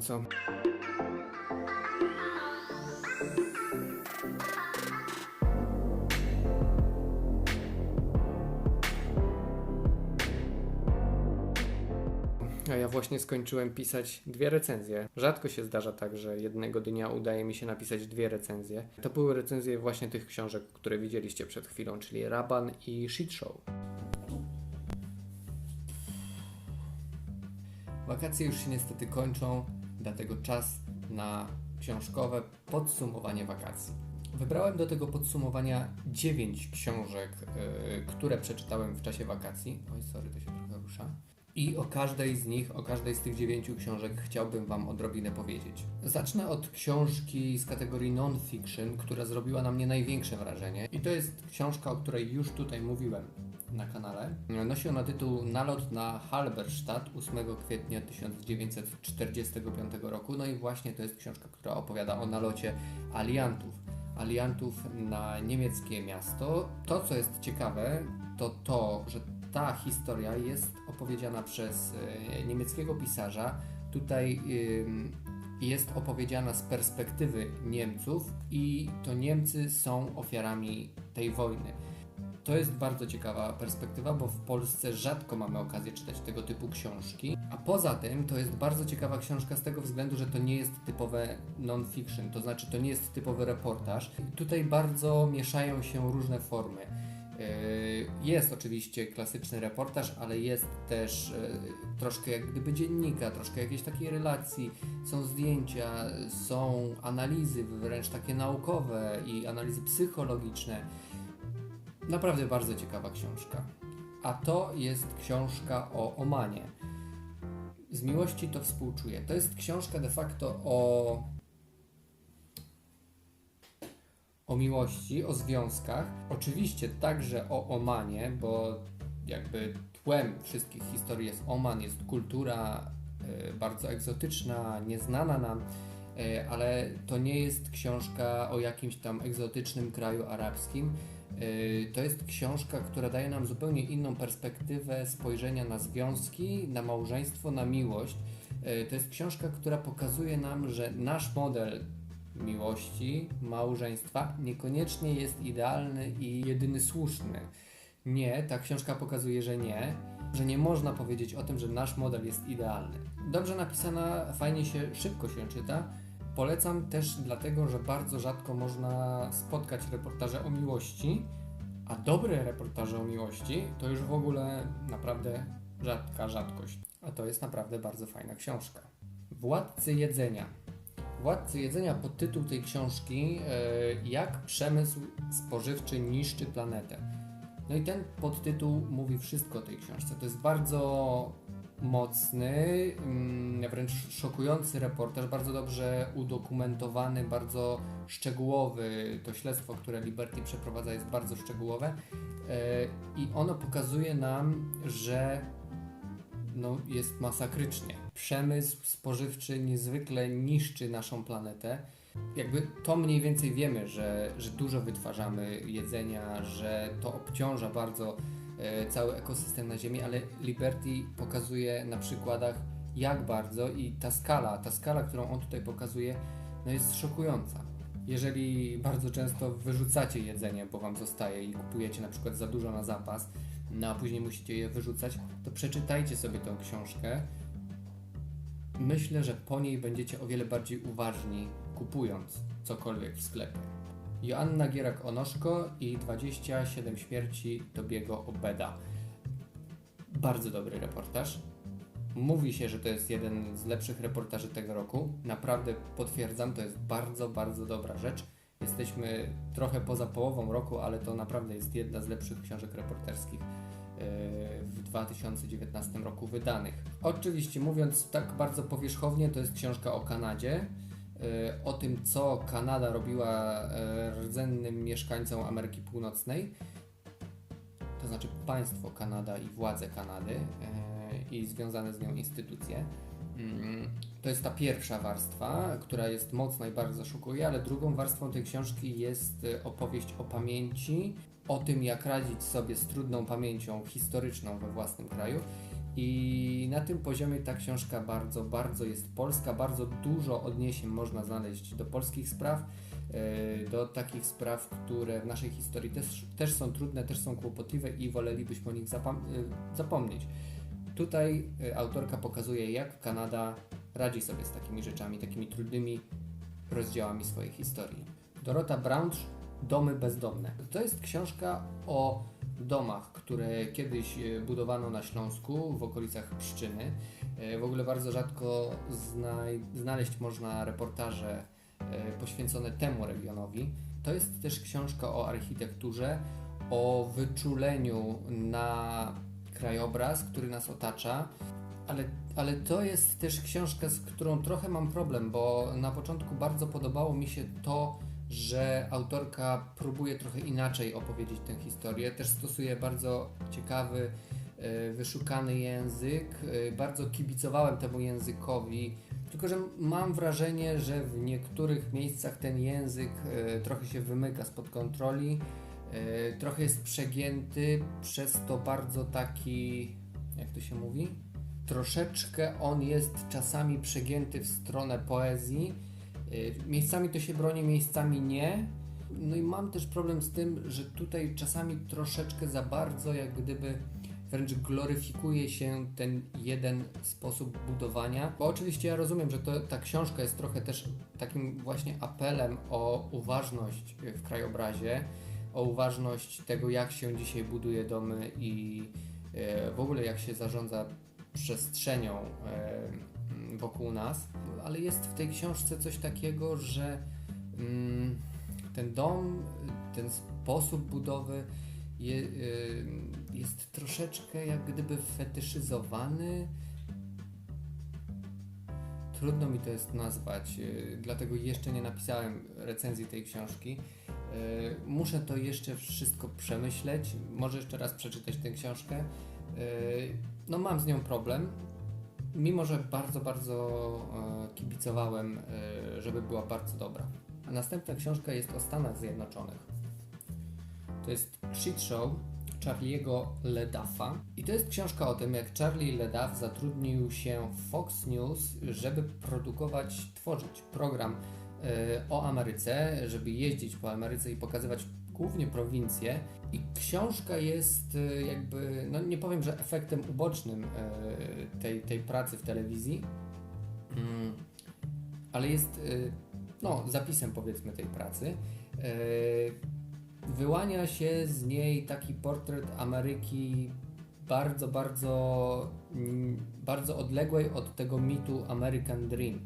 gorąco. A ja właśnie skończyłem pisać dwie recenzje. Rzadko się zdarza tak, że jednego dnia udaje mi się napisać dwie recenzje. To były recenzje właśnie tych książek, które widzieliście przed chwilą, czyli Raban i Shit Show. Wakacje już się niestety kończą, dlatego czas na książkowe podsumowanie wakacji. Wybrałem do tego podsumowania 9 książek, yy, które przeczytałem w czasie wakacji. Oj, sorry, to się trochę rusza. I o każdej z nich, o każdej z tych dziewięciu książek chciałbym Wam odrobinę powiedzieć. Zacznę od książki z kategorii non-fiction, która zrobiła na mnie największe wrażenie. I to jest książka, o której już tutaj mówiłem na kanale. Nosi ona tytuł Nalot na Halberstadt 8 kwietnia 1945 roku. No i właśnie to jest książka, która opowiada o nalocie aliantów. Aliantów na niemieckie miasto. To, co jest ciekawe, to to, że ta historia jest opowiedziana przez e, niemieckiego pisarza. Tutaj jest opowiedziana z perspektywy Niemców i to Niemcy są ofiarami tej wojny. To jest bardzo ciekawa perspektywa, bo w Polsce rzadko mamy okazję czytać tego typu książki. A poza tym to jest bardzo ciekawa książka z tego względu, że to nie jest typowe non-fiction, to znaczy to nie jest typowy reportaż. Tutaj bardzo mieszają się różne formy. Yy, Jest oczywiście klasyczny reportaż, ale jest też yy, troszkę jak gdyby dziennika, troszkę jakiejś takiej relacji. Są zdjęcia, są analizy wręcz takie naukowe i analizy psychologiczne. Naprawdę bardzo ciekawa książka. A to jest książka o Omanie. Z miłości to współczuję. To jest książka de facto o o miłości, o związkach. Oczywiście także o Omanie, bo jakby tłem wszystkich historii jest Oman, jest kultura e, bardzo egzotyczna, nieznana nam, e, ale to nie jest książka o jakimś tam egzotycznym kraju arabskim. E, To jest książka, która daje nam zupełnie inną perspektywę spojrzenia na związki, na małżeństwo, na miłość. To jest książka, która pokazuje nam, że nasz model miłości, małżeństwa niekoniecznie jest idealny i jedyny słuszny. Nie, ta książka pokazuje, że nie, że nie można powiedzieć o tym, że nasz model jest idealny. Dobrze napisana, fajnie się, szybko się czyta. Polecam też dlatego, że bardzo rzadko można spotkać reportaże o miłości, a dobre reportaże o miłości to już w ogóle naprawdę rzadka rzadkość. A to jest naprawdę bardzo fajna książka. Władcy jedzenia. Władcy jedzenia podtytuł tej książki e, Jak przemysł spożywczy niszczy planetę. No i ten podtytuł mówi wszystko o tej książce. To jest bardzo mocny, mm, wręcz szokujący reportaż, bardzo dobrze udokumentowany, bardzo szczegółowy. To śledztwo, które Liberty przeprowadza, jest bardzo szczegółowe e, i ono pokazuje nam, że no, jest masakrycznie. Przemysł spożywczy niezwykle niszczy naszą planetę. Jakby to mniej więcej wiemy, że, że dużo wytwarzamy jedzenia, że to obciąża bardzo e, cały ekosystem na Ziemi, ale Liberty pokazuje na przykładach jak bardzo i ta skala, ta skala, którą on tutaj pokazuje, no jest szokująca. Jeżeli bardzo często wyrzucacie jedzenie, bo wam zostaje i kupujecie na przykład za dużo na zapas, no a później musicie je wyrzucać, to przeczytajcie sobie tę książkę. Myślę, że po niej będziecie o wiele bardziej uważni, kupując cokolwiek w sklepie. Joanna Gierak-Onoszko i 27 śmierci Tobiego Obeda. Bardzo dobry reportaż. Mówi się, że to jest jeden z lepszych reportaży tego roku. Naprawdę potwierdzam, to jest bardzo, bardzo dobra rzecz. Jesteśmy trochę poza połową roku, ale to naprawdę jest jedna z lepszych książek reporterskich e, w 2019 roku wydanych. Oczywiście mówiąc tak bardzo powierzchownie, to jest książka o Kanadzie, e, o tym co Kanada robiła e, rdzennym mieszkańcom Ameryki Północnej, to znaczy państwo Kanada i władze Kanady i związane z nią instytucje. Mm, To jest ta pierwsza warstwa, która jest mocna i bardzo szokuje, ale drugą warstwą tej książki jest e, opowieść o pamięci, o tym jak radzić sobie z trudną pamięcią historyczną we własnym kraju. I na tym poziomie ta książka bardzo, bardzo jest polska, bardzo dużo odniesień można znaleźć do polskich spraw, e, do takich spraw, które w naszej historii też, też są trudne, też są kłopotliwe i wolelibyśmy o nich zapom e, zapomnieć. Tutaj e, autorka pokazuje, jak Kanada radzi sobie z takimi rzeczami, takimi trudnymi rozdziałami swojej historii. Dorota Braunsch, Domy bezdomne. To jest książka o domach, które kiedyś e, budowano na Śląsku w okolicach Pszczyny. E, w ogóle bardzo rzadko znaleźć można reportaże e, poświęcone temu regionowi. To jest też książka o architekturze, o wyczuleniu na krajobraz, który nas otacza. Ale, ale to jest też książka, z którą trochę mam problem, bo na początku bardzo podobało mi się to, że autorka próbuje trochę inaczej opowiedzieć tę historię. Też stosuje bardzo ciekawy, e, wyszukany język. E, bardzo kibicowałem temu językowi, tylko że mam wrażenie, że w niektórych miejscach ten język e, trochę się wymyka spod kontroli, trochę jest przegięty, przez to bardzo taki, jak to się mówi? Troszeczkę on jest czasami przegięty w stronę poezji miejscami to się broni, miejscami nie. No i mam też problem z tym, że tutaj czasami troszeczkę za bardzo, jak gdyby wręcz gloryfikuje się ten jeden sposób budowania. Bo oczywiście ja rozumiem, że to, ta książka jest trochę też takim właśnie apelem o uważność w krajobrazie, o uważność tego, jak się dzisiaj buduje domy i y, w ogóle jak się zarządza przestrzenią y, wokół nas ale jest w tej książce coś takiego, że mm, ten dom, ten sposób budowy je, y, jest troszeczkę jak gdyby fetyszyzowany. Trudno mi to jest nazwać, y, dlatego jeszcze nie napisałem recenzji tej książki. Y, muszę to jeszcze wszystko przemyśleć, może jeszcze raz przeczytać tę książkę. No mam z nią problem, mimo że bardzo, bardzo e, kibicowałem, e, żeby była bardzo dobra. Następna książka jest o Stanach Zjednoczonych. To jest Shit Show Charlie'ego Ledaffa. I to jest książka o tym, jak Charlie Ledaff zatrudnił się w Fox News, żeby produkować, tworzyć program o Ameryce, żeby jeździć po Ameryce i pokazywać głównie prowincje. I książka jest e, jakby, no nie powiem, że efektem ubocznym e, tej, tej pracy w telewizji, mm, ale jest e, no, zapisem powiedzmy tej pracy. Wyłania się z niej taki portret Ameryki bardzo, bardzo, mm, bardzo odległej od tego mitu American Dream.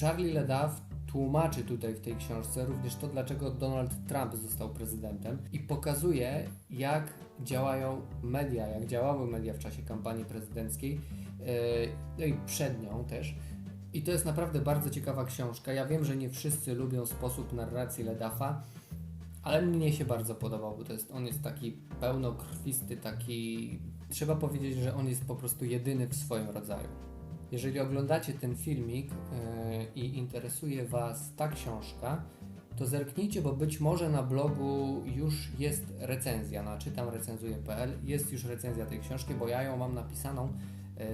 Charlie LeDuff tłumaczy tutaj w tej książce również to, dlaczego Donald Trump został prezydentem i pokazuje, jak działają media, jak działały media w czasie kampanii prezydenckiej, e, no i przed nią też. I to jest naprawdę bardzo ciekawa książka. Ja wiem, że nie wszyscy lubią sposób narracji Ledafa, ale mnie się bardzo podobał, bo to jest, on jest taki pełnokrwisty, taki... Trzeba powiedzieć, że on jest po prostu jedyny w swoim rodzaju. Jeżeli oglądacie ten filmik yy, i interesuje Was ta książka, to zerknijcie, bo być może na blogu już jest recenzja na czytamrecenzuje.pl. Jest już recenzja tej książki, bo ja ją mam napisaną, yy,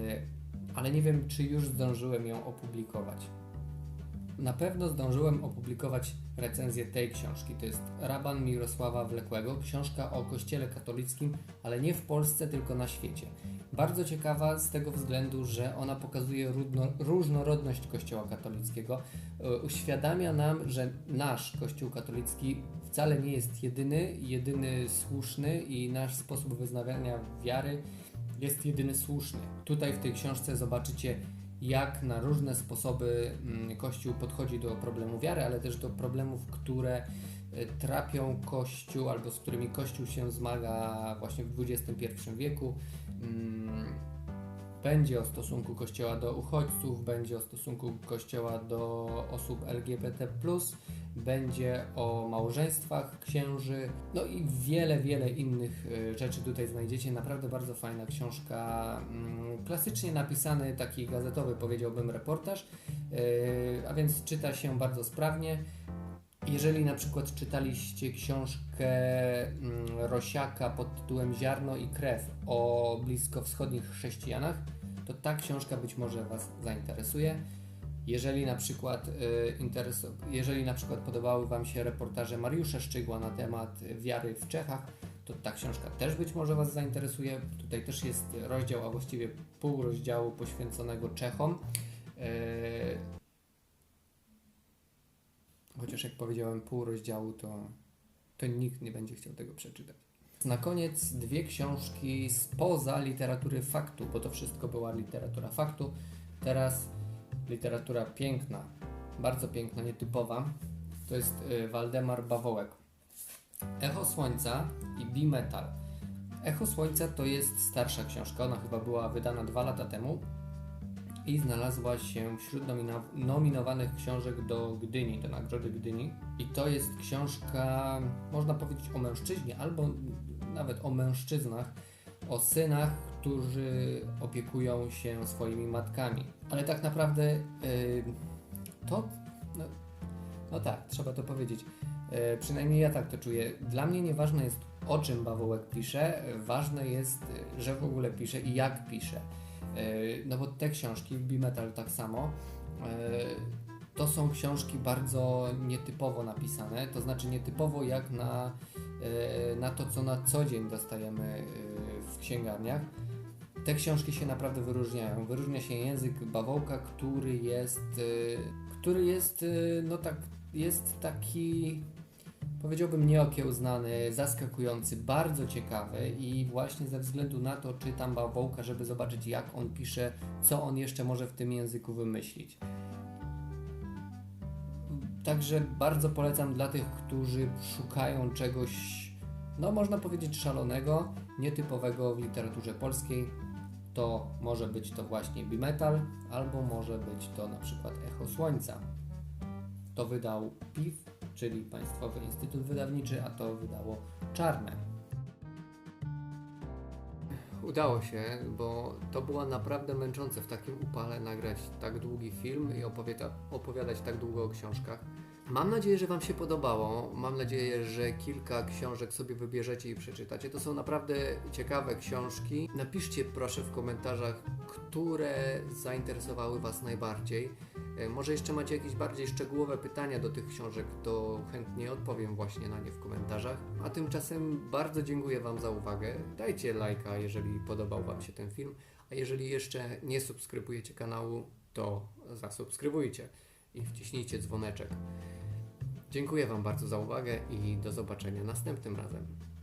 ale nie wiem, czy już zdążyłem ją opublikować. Na pewno zdążyłem opublikować recenzję tej książki. To jest Raban Mirosława Wlekłego, książka o Kościele katolickim, ale nie w Polsce, tylko na świecie. Bardzo ciekawa z tego względu, że ona pokazuje różnorodność Kościoła katolickiego. E, uświadamia nam, że nasz Kościół katolicki wcale nie jest jedyny, jedyny słuszny i nasz sposób wyznawiania wiary jest jedyny słuszny. Tutaj w tej książce zobaczycie, jak na różne sposoby mm, Kościół podchodzi do problemu wiary, ale też do problemów, które trapią Kościół albo z którymi Kościół się zmaga właśnie w XXI wieku. Mm, będzie o stosunku Kościoła do uchodźców, będzie o stosunku Kościoła do osób LGBT, będzie o małżeństwach księży, no i wiele, wiele innych e, rzeczy tutaj znajdziecie. Naprawdę bardzo fajna książka, mm, klasycznie napisany, taki gazetowy, powiedziałbym, reportaż, e, a więc czyta się bardzo sprawnie. Jeżeli na przykład czytaliście książkę mm, Rosiaka pod tytułem Ziarno i krew o bliskowschodnich chrześcijanach, to ta książka być może Was zainteresuje. Jeżeli na przykład, y, jeżeli na przykład podobały Wam się reportaże Mariusza Szczygła na temat wiary w Czechach, to ta książka też być może Was zainteresuje. Tutaj też jest rozdział, a właściwie pół rozdziału poświęconego Czechom. Chociaż jak powiedziałem pół rozdziału, to, to nikt nie będzie chciał tego przeczytać. Na koniec dwie książki spoza literatury faktu, bo to wszystko była literatura faktu. Teraz literatura piękna, bardzo piękna, nietypowa. To jest y, Waldemar Bawołek. Echo Słońca i Bimetal. Echo Słońca to jest starsza książka, ona chyba była wydana dwa lata temu i znalazła się wśród nomina- nominowanych książek do Gdyni, do Nagrody Gdyni. I to jest książka, można powiedzieć, o mężczyźnie, albo nawet o mężczyznach, o synach, którzy opiekują się swoimi matkami. Ale tak naprawdę yy, to, no, no tak, trzeba to powiedzieć. Yy, przynajmniej ja tak to czuję. Dla mnie nieważne jest, o czym Bawołek pisze, ważne jest, yy, że w ogóle pisze i jak pisze. Yy, No bo te książki, Bimetal tak samo, yy, to są książki bardzo nietypowo napisane, to znaczy nietypowo jak na, yy, na to, co na co dzień dostajemy w księgarniach. Te książki się naprawdę wyróżniają. Wyróżnia się język bawołka, który jest, który jest, no tak, jest taki, powiedziałbym nieokiełznany, zaskakujący, bardzo ciekawy i właśnie ze względu na to czytam Bawołka, żeby zobaczyć jak on pisze, co on jeszcze może w tym języku wymyślić. Także bardzo polecam dla tych, którzy szukają czegoś, no można powiedzieć szalonego, nietypowego w literaturze polskiej. To może być to właśnie Bimetal, albo może być to na przykład Echo Słońca. To wydał PIW, czyli Państwowy Instytut Wydawniczy, a to wydało Czarne. Udało się, bo to było naprawdę męczące w takim upale nagrać tak długi film i opowiada, opowiadać tak długo o książkach. Mam nadzieję, że Wam się podobało. Mam nadzieję, że kilka książek sobie wybierzecie i przeczytacie. To są naprawdę ciekawe książki. Napiszcie proszę w komentarzach, które zainteresowały Was najbardziej. E, Może jeszcze macie jakieś bardziej szczegółowe pytania do tych książek, to chętnie odpowiem właśnie na nie w komentarzach. A tymczasem bardzo dziękuję Wam za uwagę. Dajcie lajka, jeżeli podobał Wam się ten film. A jeżeli jeszcze nie subskrybujecie kanału, to zasubskrybujcie i wciśnijcie dzwoneczek. Dziękuję Wam bardzo za uwagę i do zobaczenia następnym razem.